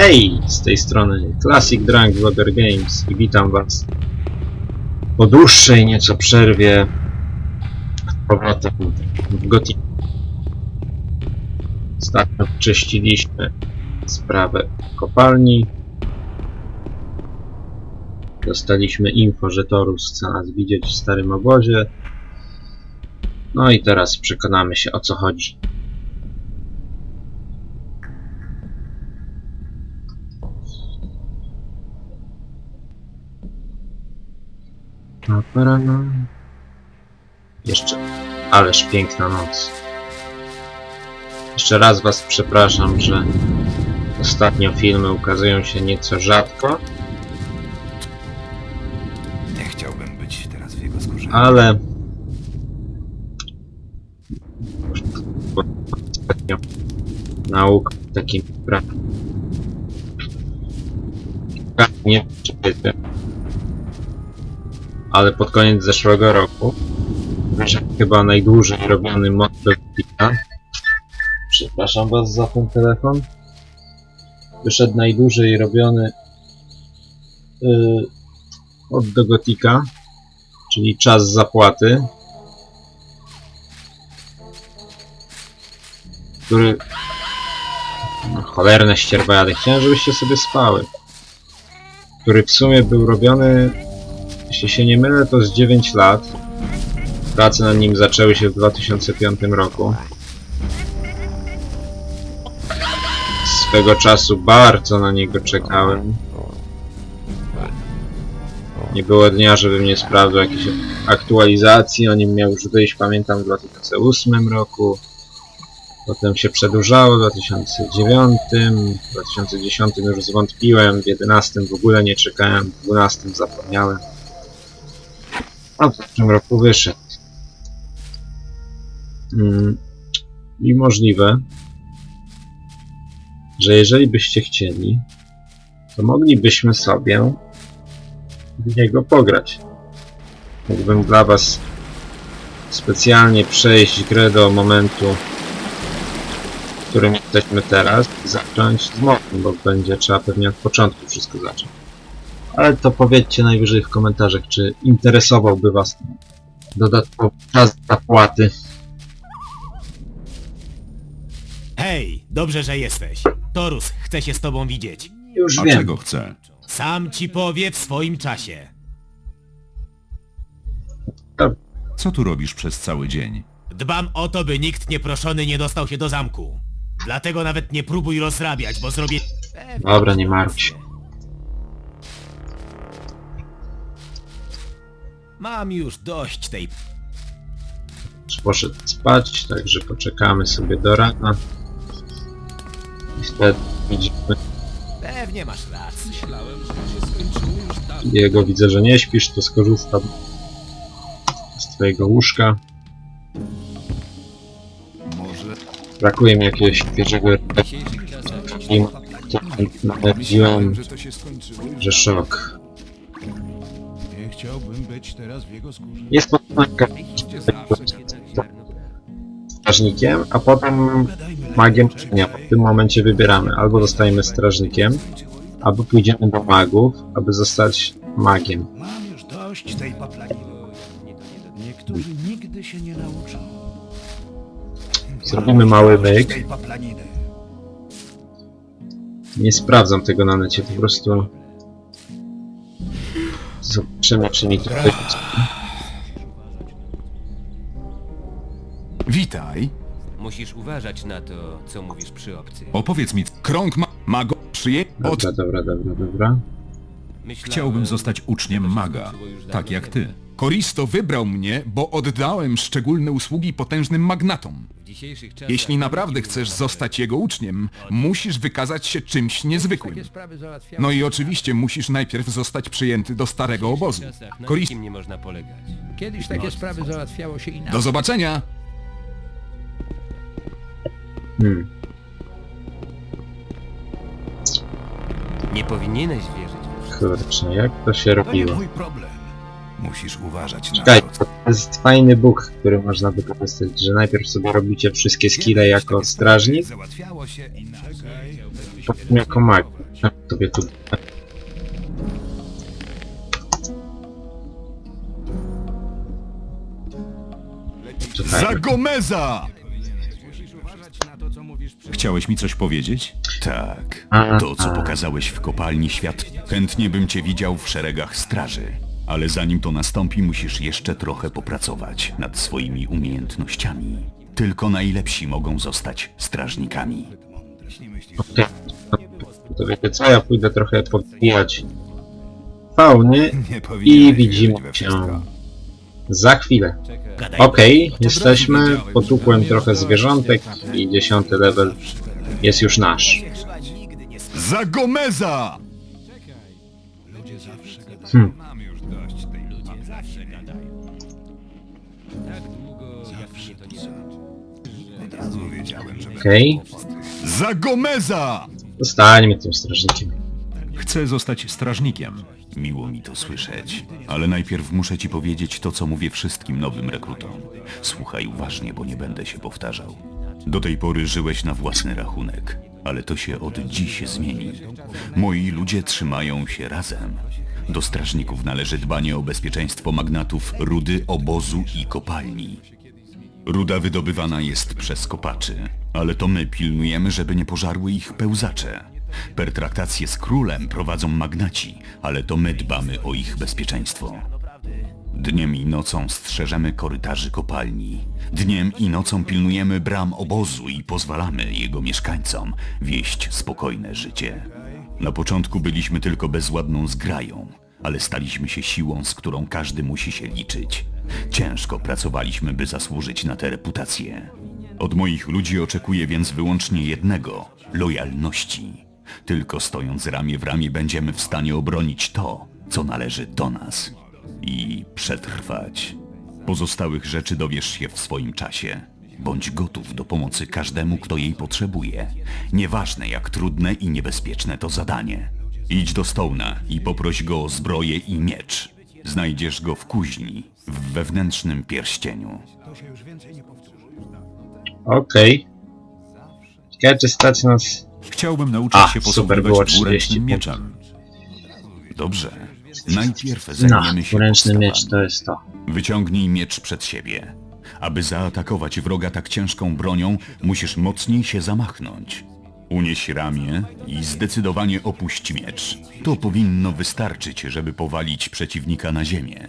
Hej, z tej strony Classic Drunk Vlogger Games i witam was po dłuższej nieco przerwie z powrotem w Gothic. Ostatnio czyściliśmy sprawę kopalni. Dostaliśmy info, że Torus chce nas widzieć w starym obozie. No i teraz przekonamy się o co chodzi. Jeszcze, ależ piękna noc. Jeszcze raz was przepraszam, że ostatnio filmy ukazują się nieco rzadko, Nie chciałbym być teraz w jego skórze. ale ostatnio nauk takim pra... nie wiecie, ale pod koniec zeszłego roku chyba najdłużej robiony mod do Wikipedii. Przepraszam was za ten telefon. Wyszedł najdłużej robiony yy, od do Gotika, czyli czas zapłaty, który... No, cholerne ścierwajady, chciałem żebyście sobie spały. Który w sumie był robiony, jeśli się nie mylę, to z 9 lat. Prace nad nim zaczęły się w 2005 roku. Swego czasu bardzo na niego czekałem. Nie było dnia, żebym nie sprawdzał jakiejś aktualizacji. O nim miał już wyjść, pamiętam, w 2008 roku. Potem się przedłużało w 2009, w 2010 już zwątpiłem, w 2011 w ogóle nie czekałem, w 2012 zapomniałem. A w zeszłym roku wyszedł. Mm, I możliwe, że jeżeli byście chcieli, to moglibyśmy sobie w niego pograć. Mógłbym dla was specjalnie przejść grę do momentu, w którym jesteśmy teraz i zacząć z modem, bo będzie trzeba pewnie od początku wszystko zacząć. Ale to powiedzcie najwyżej w komentarzach, czy interesowałby was dodatkowy czas zapłaty. Hej, dobrze, że jesteś. Torus chce się z tobą widzieć. Już A wiem. czego chce? Sam ci powie w swoim czasie. Co tu robisz przez cały dzień? Dbam o to, by nikt nieproszony nie dostał się do zamku. Dlatego nawet nie próbuj rozrabiać, bo zrobię... Dobra, nie martw się. Mam już dość tej... Już poszedł spać, także poczekamy sobie do rana. I wtedy widzimy Pewnie masz rację. jego widzę, że nie śpisz, to skorzystam z twojego łóżka. Może... Brakuje mi jakiegoś świeżego nawiedziłem, że to się skończyło. że szok. Chciałbym być teraz w jego skórze. Jest podstanka strażnikiem, a potem magiem nie. W tym momencie wybieramy. Albo zostajemy strażnikiem, albo pójdziemy do magów, aby zostać magiem. Mam już dość tej paplaniny. Niektórzy nigdy się nie nauczą. Zrobimy mały myk. tej paplaniny. Nie sprawdzam tego na necie, po prostu zobaczymy, czy mi to Witaj. Musisz uważać na to, co mówisz przy obcych. Opowiedz mi, krąg ma... Mago przyje... Od... Dobra, dobra, dobra, dobra. Myślałem, Chciałbym zostać uczniem maga, tak jak ty. Koristo wybrał mnie, bo oddałem szczególne usługi potężnym magnatom. W dzisiejszych czasach Jeśli naprawdę chcesz zostać jego uczniem, musisz wykazać się czymś niezwykłym. No i oczywiście musisz najpierw zostać przyjęty do starego obozu. nikim nie można polegać. Kiedyś takie sprawy załatwiało się inaczej. do zobaczenia! Hmm. Nie powinieneś wierzyć. Kurczę, jak to się To nie robiło? mój problem. Musisz uważać na Czekaj, to. to jest fajny bóg, który można wykorzystać, że najpierw sobie robicie wszystkie skille jako strażnik, Załatwiało się inaczej. potem jako mag. A, Tobie tu... Czekaj, Gomeza! Chciałeś mi coś powiedzieć? Tak. To, co pokazałeś w kopalni świat, chętnie bym cię widział w szeregach straży. Ale zanim to nastąpi, musisz jeszcze trochę popracować nad swoimi umiejętnościami. Tylko najlepsi mogą zostać strażnikami. To wiecie co, ja pójdę trochę podbijać fauny i widzimy się za chwilę. Okej, jesteśmy, potłukłem trochę zwierzątek i dziesiąty level jest już nasz. Za Gomeza! Hmm. Mam już dość tej Okej, Za Gomeza! zostańmy tym strażnikiem. Chcę zostać strażnikiem. Miło mi to słyszeć, ale najpierw muszę ci powiedzieć to, co mówię wszystkim nowym rekrutom. Słuchaj uważnie, bo nie będę się powtarzał. Do tej pory żyłeś na własny rachunek, ale to się od dziś zmieni. Moi ludzie trzymają się razem. Do strażników należy dbanie o bezpieczeństwo magnatów rudy, obozu i kopalni. Ruda wydobywana jest przez kopaczy, ale to my pilnujemy, żeby nie pożarły ich pełzacze. Pertraktacje z królem prowadzą magnaci, ale to my dbamy o ich bezpieczeństwo. Dniem i nocą strzeżemy korytarzy kopalni. Dniem i nocą pilnujemy bram obozu i pozwalamy jego mieszkańcom wieść spokojne życie. Na początku byliśmy tylko bezładną zgrają, ale staliśmy się siłą, z którą każdy musi się liczyć. Ciężko pracowaliśmy, by zasłużyć na tę reputację. Od moich ludzi oczekuję więc wyłącznie jednego lojalności. Tylko stojąc ramię w ramię będziemy w stanie obronić to, co należy do nas i przetrwać. Pozostałych rzeczy dowiesz się w swoim czasie. Bądź gotów do pomocy każdemu, kto jej potrzebuje. Nieważne jak trudne i niebezpieczne to zadanie. Idź do Stołna i poproś go o zbroję i miecz. Znajdziesz go w kuźni, w wewnętrznym pierścieniu. Okej. Ciekawe czy stać nas... Chciałbym nauczyć A, się super, było posługiwać 30 dwuręcznym mieczem. Dobrze. Najpierw zajmiemy się ręczny podstawami. miecz to jest to. Wyciągnij miecz przed siebie. Aby zaatakować wroga tak ciężką bronią, musisz mocniej się zamachnąć. Unieś ramię i zdecydowanie opuść miecz. To powinno wystarczyć, żeby powalić przeciwnika na ziemię.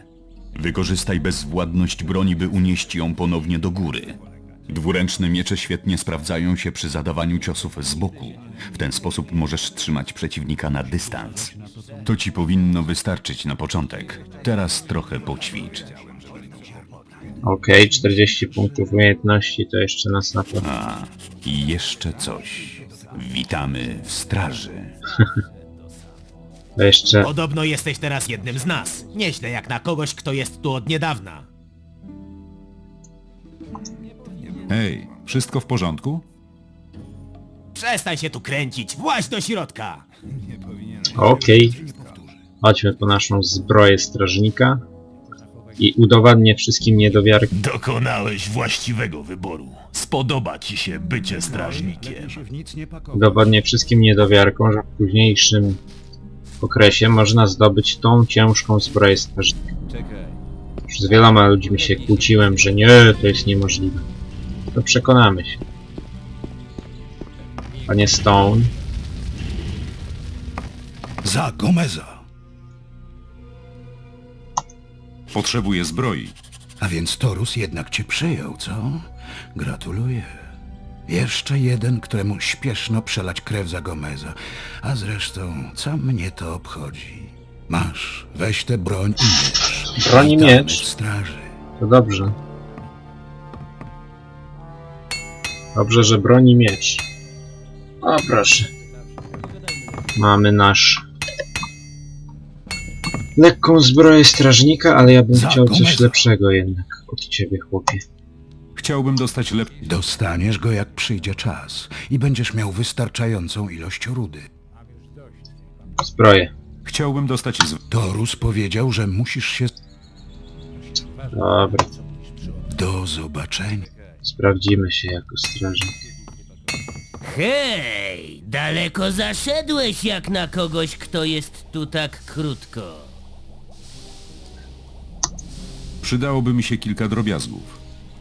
Wykorzystaj bezwładność broni, by unieść ją ponownie do góry. Dwuręczne miecze świetnie sprawdzają się przy zadawaniu ciosów z boku. W ten sposób możesz trzymać przeciwnika na dystans. To ci powinno wystarczyć na początek. Teraz trochę poćwicz. Okej, 40 punktów umiejętności to jeszcze nas na to... A, i jeszcze coś. Witamy w straży. To jeszcze... Podobno jesteś teraz jednym z nas. Nieźle jak na kogoś, kto jest tu od niedawna. Hej, wszystko w porządku? Przestań się tu kręcić, właź do środka! Okej. Chodźmy po naszą zbroję strażnika. I udowadnię wszystkim niedowiarkom. Dokonałeś właściwego wyboru. Spodoba ci się bycie strażnikiem. Udowodnię wszystkim niedowiarkom, że w późniejszym okresie można zdobyć tą ciężką zbroję strażnika. Już z wieloma ludźmi się kłóciłem, że nie, to jest niemożliwe. To przekonamy się. Panie Stone, Za Gomeza. Potrzebuję zbroi. A więc Torus jednak cię przyjął, co? Gratuluję. Jeszcze jeden, któremu śpieszno przelać krew za Gomeza. A zresztą, co mnie to obchodzi? Masz, weź tę broń i miecz. Broń i Witamy miecz? w straży. to dobrze. Dobrze, że broni miecz. O, proszę. Mamy nasz lekką zbroję strażnika, ale ja bym Za chciał coś lepszego jednak od ciebie, chłopie. Chciałbym dostać lep... Dostaniesz go jak przyjdzie czas i będziesz miał wystarczającą ilość rudy. Zbroję. Chciałbym dostać z... Torus powiedział, że musisz się... Dobra, Do zobaczenia. Sprawdzimy się jako strażnik. Hej, daleko zaszedłeś jak na kogoś, kto jest tu tak krótko. Przydałoby mi się kilka drobiazgów.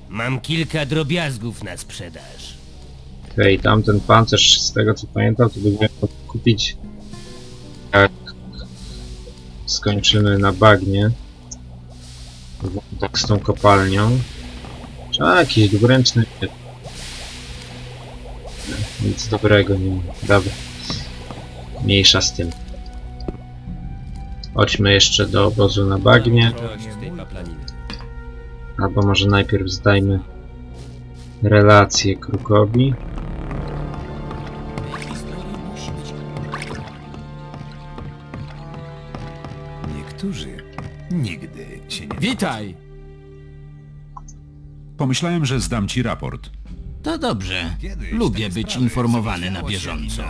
Mam kilka drobiazgów na sprzedaż. Okej, tamten pancerz, z tego co pamiętam, to mógł kupić jak skończymy na bagnie. Tak z tą kopalnią. Trzeba jakiś dwuręczny miecz. Nic dobrego nie ma. Dobra. Mniejsza z tym. Chodźmy jeszcze do obozu na bagnie. Albo może najpierw zdajmy relację Krukowi. Niektórzy nigdy się nie... Witaj! Pomyślałem, że zdam ci raport. To dobrze. Lubię być informowany na bieżąco.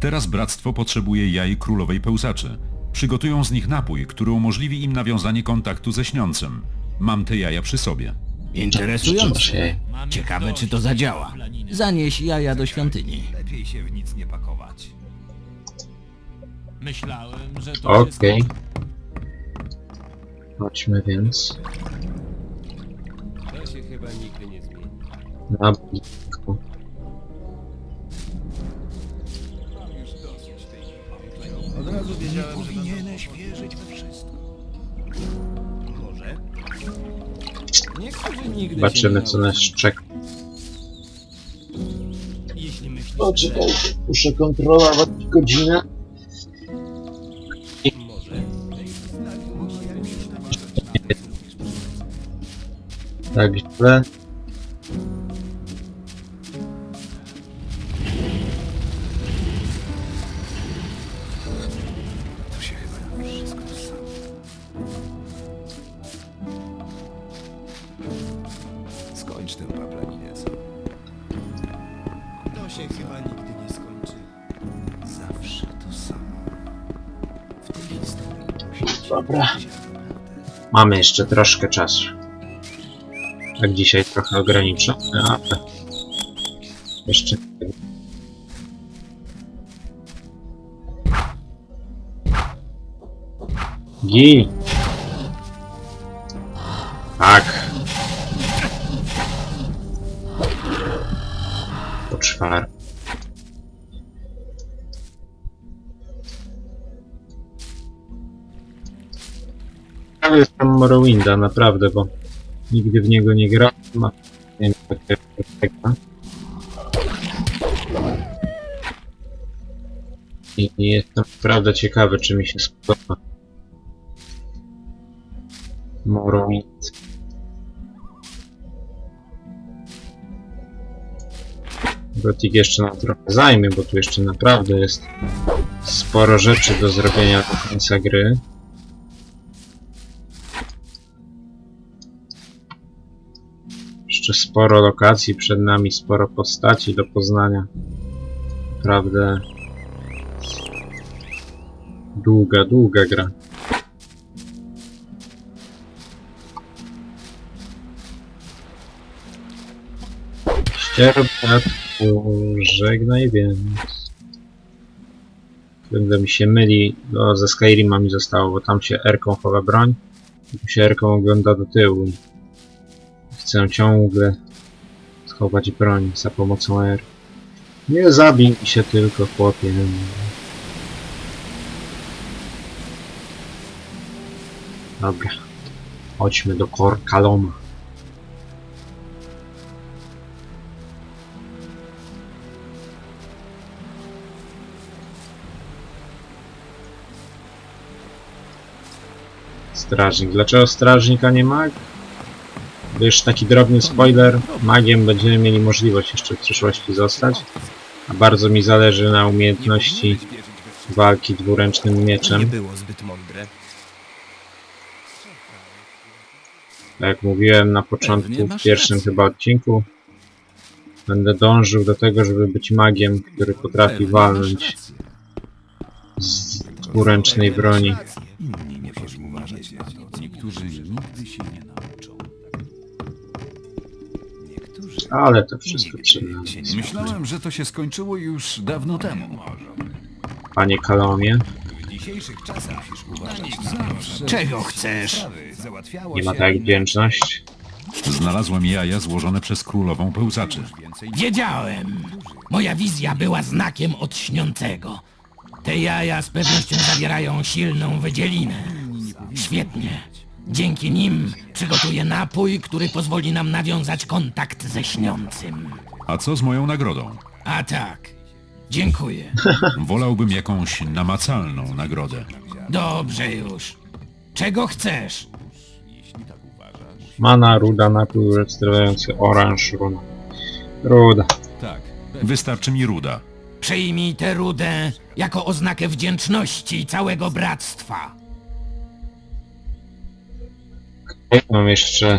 Teraz bractwo potrzebuje jaj królowej pełzaczy. Przygotują z nich napój, który umożliwi im nawiązanie kontaktu ze śniącym. Mam te jaja przy sobie. Interesujące. Ciekawe, czy to zadziała. Zanieś jaja do świątyni. Lepiej się w nic nie pakować. Myślałem, że to Okej. Chodźmy więc chyba nigdy nie zmieni. na blisko. Powinieneś wierzyć we wszystko. Zobaczymy co nas czeka. O, czekaj, muszę kontrolować godzinę. Tak źle. Skończ tę paplaninę. To się chyba nigdy nie skończy. Zawsze to samo. W tej historii Dobra. Mamy jeszcze troszkę czasu. Tak dzisiaj trochę ograniczę, ale jeszcze Gi! Tak. Poczwar. Ciekawy Morrowinda, naprawdę, bo nigdy w niego nie grałem. a Nie wiem, jak tego. I jestem naprawdę ciekawy, czy mi się spodoba. Morrowind. Gothic jeszcze nam trochę zajmie, bo tu jeszcze naprawdę jest sporo rzeczy do zrobienia do końca gry. Jeszcze sporo lokacji przed nami, sporo postaci do poznania. Naprawdę długa, długa gra. Ścierbratku, żegnaj więc. Będę mi się myli, no ze Skyrima mi zostało, bo tam się R-ką chowa broń, tu się R-ką ogląda do tyłu. Chcę ciągle schować broń za pomocą R. Nie zabij się tylko, chłopie. Dobra. Chodźmy do Korkaloma. Strażnik. Dlaczego strażnika nie ma? Wiesz, taki drobny spoiler. Magiem będziemy mieli możliwość jeszcze w przyszłości zostać. A bardzo mi zależy na umiejętności walki dwuręcznym mieczem. Tak jak mówiłem na początku, w pierwszym chyba odcinku, będę dążył do tego, żeby być magiem, który potrafi walnąć z dwuręcznej broni. Inni nie. Niektórzy nigdy się nie nauczą. Ale to wszystko przed nami. Myślałem, że to się skończyło już dawno temu. Panie Kalomie, Czego chcesz? nie ma tak wdzięczność. Znalazłem jaja złożone przez królową pełzaczy. Wiedziałem. Moja wizja była znakiem od śniącego. Te jaja z pewnością zawierają silną wydzielinę. Świetnie. Dzięki nim przygotuję napój, który pozwoli nam nawiązać kontakt ze śniącym. A co z moją nagrodą? A tak. Dziękuję. Wolałbym jakąś namacalną nagrodę. Dobrze już. Czego chcesz? Mana, ruda, napój restaurający, oranż, runa. Ruda. Tak. Wystarczy mi ruda. Przyjmij tę rudę jako oznakę wdzięczności całego bractwa. Mam jeszcze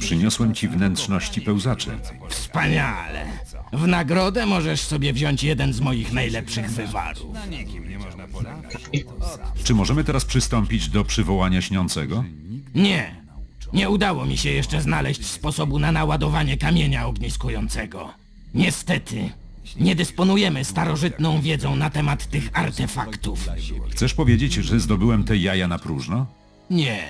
Przyniosłem ci wnętrzności pełzaczy. Wspaniale. W nagrodę możesz sobie wziąć jeden z moich najlepszych wywarów. Czy możemy teraz przystąpić do przywołania śniącego? Nie. Nie udało mi się jeszcze znaleźć sposobu na naładowanie kamienia ogniskującego. Niestety, nie dysponujemy starożytną wiedzą na temat tych artefaktów. Chcesz powiedzieć, że zdobyłem te jaja na próżno? Nie.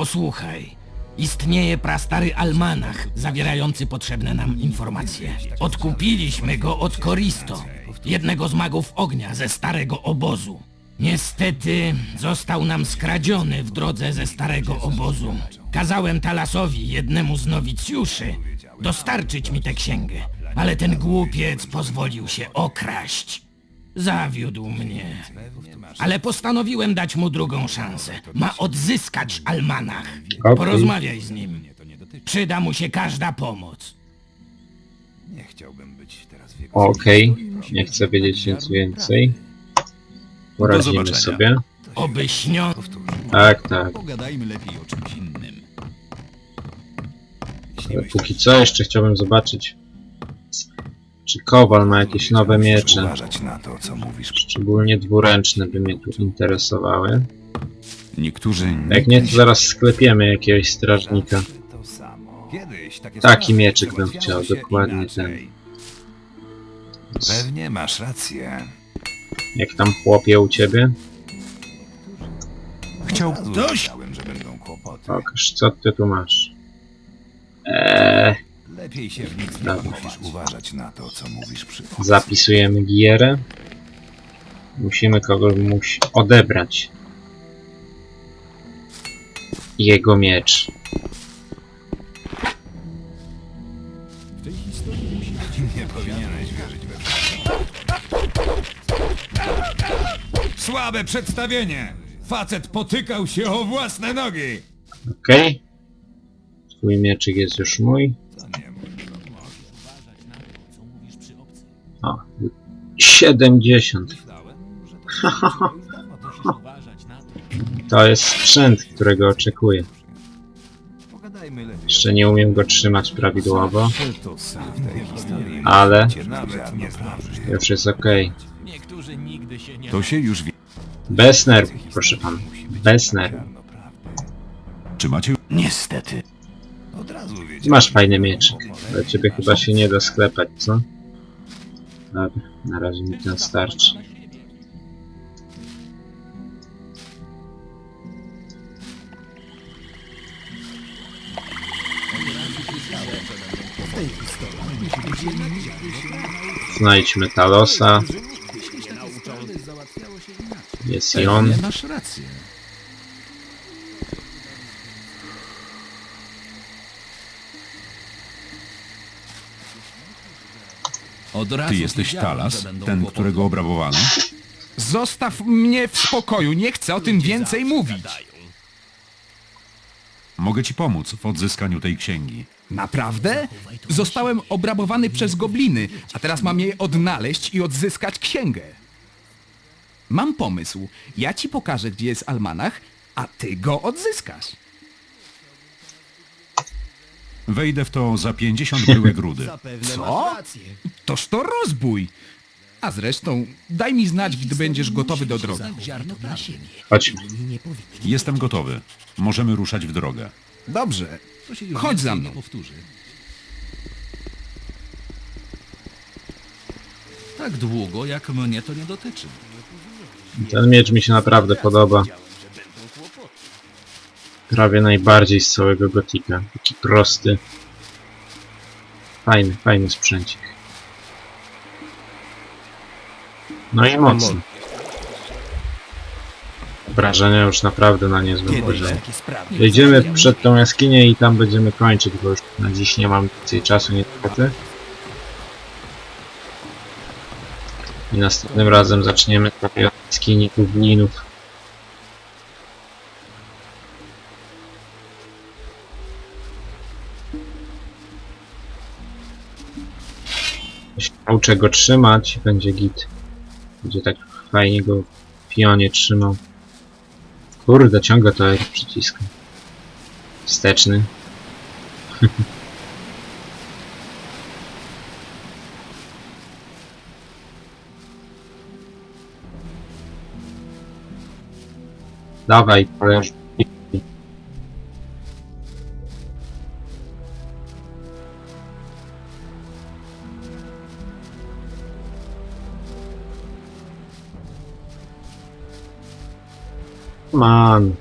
Posłuchaj. Istnieje prastary almanach zawierający potrzebne nam informacje. Odkupiliśmy go od Koristo, jednego z magów ognia ze starego obozu. Niestety został nam skradziony w drodze ze starego obozu. Kazałem Talasowi, jednemu z nowicjuszy, dostarczyć mi tę księgę, ale ten głupiec pozwolił się okraść. Zawiódł mnie. Ale postanowiłem dać mu drugą szansę. Ma odzyskać almanach. Okej. Porozmawiaj z nim. Przyda mu się każda pomoc. Okej, nie chcę wiedzieć nic więcej. Poradzimy zobaczenia. sobie. Oby śnią... Tak, tak. Pogadajmy lepiej o czymś innym. Póki co jeszcze chciałbym zobaczyć, czy Kowal ma jakieś nowe miecze. Uważać na to, co mówisz. Szczególnie dwuręczne by mnie tu interesowały. Niektórzy Jak nie, to zaraz sklepiemy jakiegoś strażnika. Taki mieczyk bym chciał, dokładnie ten. Pewnie masz rację. Jak tam chłopie u ciebie? chciał... Dość! że będą kłopoty. Pokaż, co ty tu masz. Eee, Lepiej się w nic nie Dobra. musisz uważać na to, co mówisz przy zapisujemy gierę. Musimy kogoś musi odebrać. Jego miecz. Nie powinieneś wierzyć we Słabe przedstawienie! Facet potykał się o własne nogi! Okej. Twój mieczyk jest już mój. O, 70. To jest sprzęt, którego oczekuję. Jeszcze nie umiem go trzymać prawidłowo, ale już jest ok. To się już wie. Bez nerwów, proszę pana. Bez nerwów. Czy macie... Niestety. Masz fajny mieczyk. Ale ciebie chyba się nie da sklepać, co? Dobra, na razie mi ten starczy. Znajdźmy Talosa. Jest i on. Masz rację. Ty jesteś Talas, ten, którego obrabowano? Zostaw mnie w spokoju, nie chcę o tym więcej mówić. Mogę ci pomóc w odzyskaniu tej księgi. Naprawdę? Zostałem obrabowany przez gobliny, a teraz mam je odnaleźć i odzyskać księgę. Mam pomysł. Ja ci pokażę, gdzie jest almanach, a ty go odzyskasz. Wejdę w to za 50 bryłek grudy. Co? Toż to rozbój! A zresztą, daj mi znać, gdy będziesz gotowy do drogi. Ziarno Jestem gotowy. Możemy ruszać w drogę. Dobrze. Chodź za mną. Tak długo, jak mnie to nie dotyczy. Ten miecz mi się naprawdę podoba. Prawie najbardziej z całego gotika. Taki prosty. Fajny, fajny sprzęcik. No i mocny. Wrażenia już naprawdę na niezłym poziomie. Wejdziemy przed tą jaskinię i tam będziemy kończyć, bo już na dziś nie mam więcej czasu niestety. I następnym razem zaczniemy od jaskini goblinów. Ja się Nauczę go trzymać będzie git. Będzie tak fajnie go pionie trzymał. Kurde, ciągle to jak przyciskam. Wsteczny. Dawaj, koleż. Man.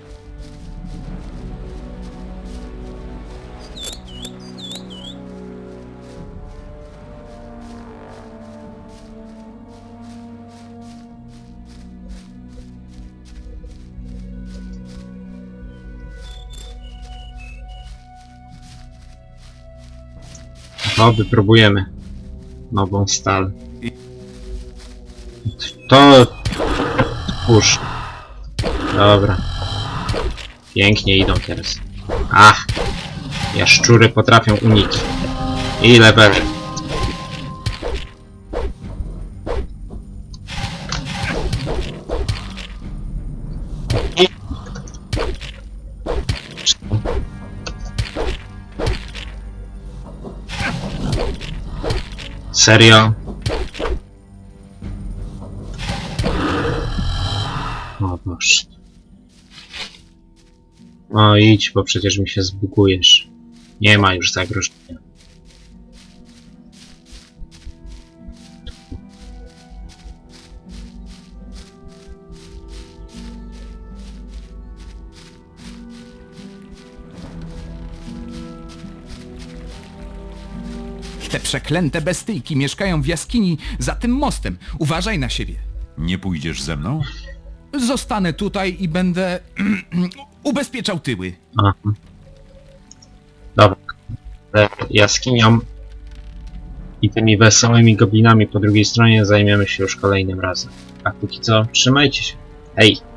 No, wypróbujemy nową stal. To... Pusz. Dobra. Pięknie idą teraz. Ach! Jaszczury potrafią uniki. I level. Serio? No idź, bo przecież mi się zbugujesz. Nie ma już zagrożenia. Te przeklęte bestyjki mieszkają w jaskini za tym mostem. Uważaj na siebie. Nie pójdziesz ze mną? Zostanę tutaj i będę ubezpieczał tyły. Aha. Dobra. Ale Jaskinią i tymi wesołymi goblinami po drugiej stronie zajmiemy się już kolejnym razem. A póki co, trzymajcie się. Hej!